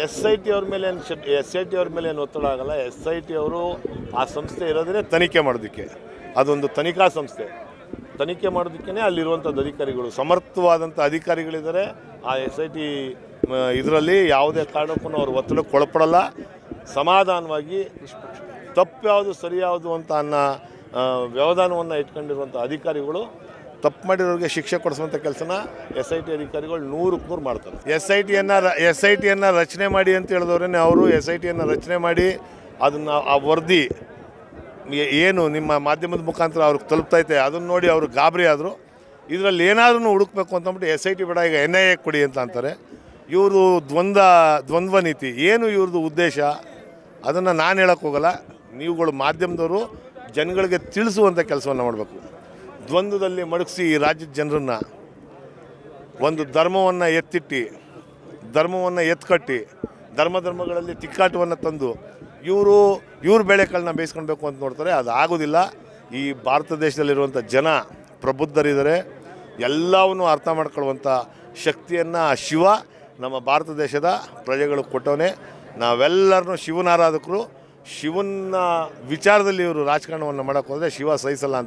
S I T ಅವ್ರ ಮೇಲೆ ಏನು ಎಸ್ ಐ ಟಿ ಅವ್ರ ಮೇಲೆ ಏನು ಒತ್ತಡ ಆಗಲ್ಲ. ಎಸ್ ಐ ಟಿ ಅವರು ಆ ಸಂಸ್ಥೆ ಇರೋದೇ ತನಿಖೆ ಮಾಡೋದಕ್ಕೆ. ಅದೊಂದು ತನಿಖಾ ಸಂಸ್ಥೆ. ತನಿಖೆ ಮಾಡೋದಕ್ಕೇ ಅಲ್ಲಿರುವಂಥದ್ದು ಅಧಿಕಾರಿಗಳು. ಸಮರ್ಥವಾದಂಥ ಅಧಿಕಾರಿಗಳಿದ್ದಾರೆ. ಆ ಎಸ್ ಐ ಟಿ ಇದರಲ್ಲಿ ಯಾವುದೇ ಕಾರಣಕ್ಕೂ ಅವರು ಒತ್ತಡಕ್ಕೆ ಒಳಪಡಲ್ಲ. ಸಮಾಧಾನವಾಗಿ ತಪ್ಪು ಯಾವುದು ಸರಿಯಾವುದು ಅಂತ ಅನ್ನೋ ವ್ಯವಧಾನವನ್ನು ಇಟ್ಕೊಂಡಿರುವಂಥ ಅಧಿಕಾರಿಗಳು ತಪ್ಪು ಮಾಡಿರೋರಿಗೆ ಶಿಕ್ಷೆ ಕೊಡಿಸುವಂಥ ಕೆಲಸನ ಎಸ್ ಐ ಟಿ ಅಧಿಕಾರಿಗಳು ನೂರಕ್ಕೆ ನೂರು ಮಾಡ್ತಾರೆ. ಎಸ್ ಐ ಟಿಯನ್ನು ಎಸ್ ಐ ಟಿಯನ್ನು ರಚನೆ ಮಾಡಿ ಅಂತ ಹೇಳಿದವ್ರೇ ಅವರು ಎಸ್ ಐ ಟಿಯನ್ನು ರಚನೆ ಮಾಡಿ ಅದನ್ನು ಆ ವರದಿ ಏನು ನಿಮ್ಮ ಮಾಧ್ಯಮದ ಮುಖಾಂತರ ಅವ್ರಿಗೆ ತಲುಪ್ತೈತೆ, ಅದನ್ನು ನೋಡಿ ಅವರು ಗಾಬರಿ ಆದರು. ಇದರಲ್ಲಿ ಏನಾದರೂ ಹುಡುಕ್ಬೇಕು ಅಂತಂದ್ಬಿಟ್ಟು ಎಸ್ ಐ ಟಿ ಬೇಡ, ಈಗ ಎನ್ ಐ ಎ ಕೊಡಿ ಅಂತ ಅಂತಾರೆ. ಇವರು ದ್ವಂದ್ವ ದ್ವಂದ್ವ ನೀತಿ. ಏನು ಇವ್ರದ್ದು ಉದ್ದೇಶ? ಅದನ್ನು ನಾನು ಹೇಳೋಕ್ಕೋಗಲ್ಲ ನೀವುಗಳು ಮಾಧ್ಯಮದವರು ಜನಗಳಿಗೆ ತಿಳಿಸುವಂಥ ಕೆಲಸವನ್ನು ಮಾಡಬೇಕು. ದ್ವಂದ್ವದಲ್ಲಿ ಮಡಗಿಸಿ ಈ ರಾಜ್ಯದ ಜನರನ್ನು ಒಂದು ಧರ್ಮವನ್ನು ಎತ್ತಿಟ್ಟು, ಧರ್ಮವನ್ನು ಎತ್ಕಟ್ಟಿ, ಧರ್ಮ ಧರ್ಮಗಳಲ್ಲಿ ತಿಕ್ಕಾಟವನ್ನು ತಂದು ಇವರು, ಇವ್ರ ಬೆಳೆಗಳನ್ನ ಬೇಯಿಸ್ಕೊಳ್ಬೇಕು ಅಂತ ನೋಡ್ತಾರೆ. ಅದು ಆಗೋದಿಲ್ಲ. ಈ ಭಾರತ ದೇಶದಲ್ಲಿರುವಂಥ ಜನ ಪ್ರಬುದ್ಧರಿದ್ದಾರೆ. ಎಲ್ಲವನ್ನು ಅರ್ಥ ಮಾಡ್ಕೊಳ್ಳುವಂಥ ಶಕ್ತಿಯನ್ನು ಶಿವ ನಮ್ಮ ಭಾರತ ದೇಶದ ಪ್ರಜೆಗಳು ಕೊಟ್ಟವನೆ. ನಾವೆಲ್ಲರನ್ನೂ ಶಿವನ ಆರಾಧಕರು ಶಿವನ ವಿಚಾರದಲ್ಲಿ ಇವರು ರಾಜಕಾರಣವನ್ನು ಮಾಡೋಕ್ಕೆ ಹೋದರೆ ಶಿವ ಸಹಿಸಲ್ಲ ಅಂತ